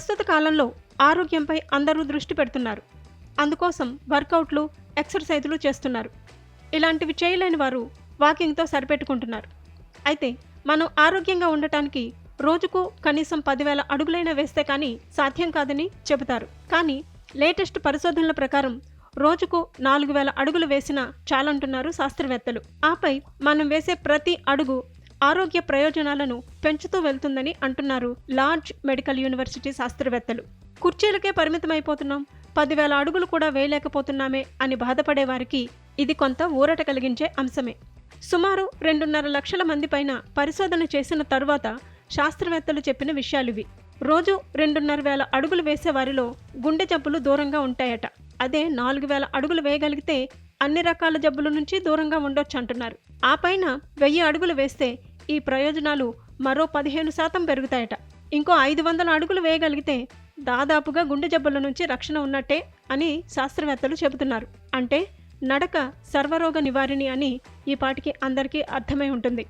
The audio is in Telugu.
ప్రస్తుత కాలంలో ఆరోగ్యంపై అందరూ దృష్టి పెడుతున్నారు. అందుకోసం వర్కౌట్లు ఎక్సర్సైజులు చేస్తున్నారు. ఇలాంటివి చేయలేని వారు వాకింగ్తో సరిపెట్టుకుంటున్నారు. అయితే మనం ఆరోగ్యంగా ఉండటానికి రోజుకు కనీసం పదివేల అడుగులైనా వేస్తే కానీ సాధ్యం కాదని చెబుతారు. కానీ లేటెస్ట్ పరిశోధనల ప్రకారం రోజుకు నాలుగు వేల అడుగులు వేసినా చాలంటున్నారు శాస్త్రవేత్తలు. ఆపై మనం వేసే ప్రతి అడుగు ఆరోగ్య ప్రయోజనాలను పెంచుతూ వెళ్తుందని అంటున్నారు లార్జ్ మెడికల్ యూనివర్సిటీ శాస్త్రవేత్తలు. కుర్చీలకే పరిమితమైపోతున్నాం. పదివేల అడుగులు కూడా వేయలేకపోతున్నామే అని బాధపడే వారికి ఇది కొంత ఊరట కలిగించే అంశమే. సుమారు రెండున్నర లక్షల మంది పైన పరిశోధన చేసిన తరువాత శాస్త్రవేత్తలు చెప్పిన విషయాలివి. రోజు రెండున్నర వేల అడుగులు వేసే వారిలో గుండె జబ్బులు దూరంగా ఉంటాయట. అదే నాలుగు వేల అడుగులు వేయగలిగితే అన్ని రకాల జబ్బుల నుంచి దూరంగా ఉండొచ్చు అంటున్నారు ఆ పైన వెయ్యి అడుగులు వేస్తే ఈ ప్రయోజనాలు మరో పదిహేను శాతం పెరుగుతాయట. ఇంకో ఐదు వందల అడుగులు వేయగలిగితే దాదాపుగా గుండె జబ్బుల నుంచి రక్షణ ఉన్నట్టే అని శాస్త్రవేత్తలు చెబుతున్నారు. అంటే నడక సర్వరోగ నివారిణి అని ఈ పాటికి అందరికీ అర్థమై ఉంటుంది.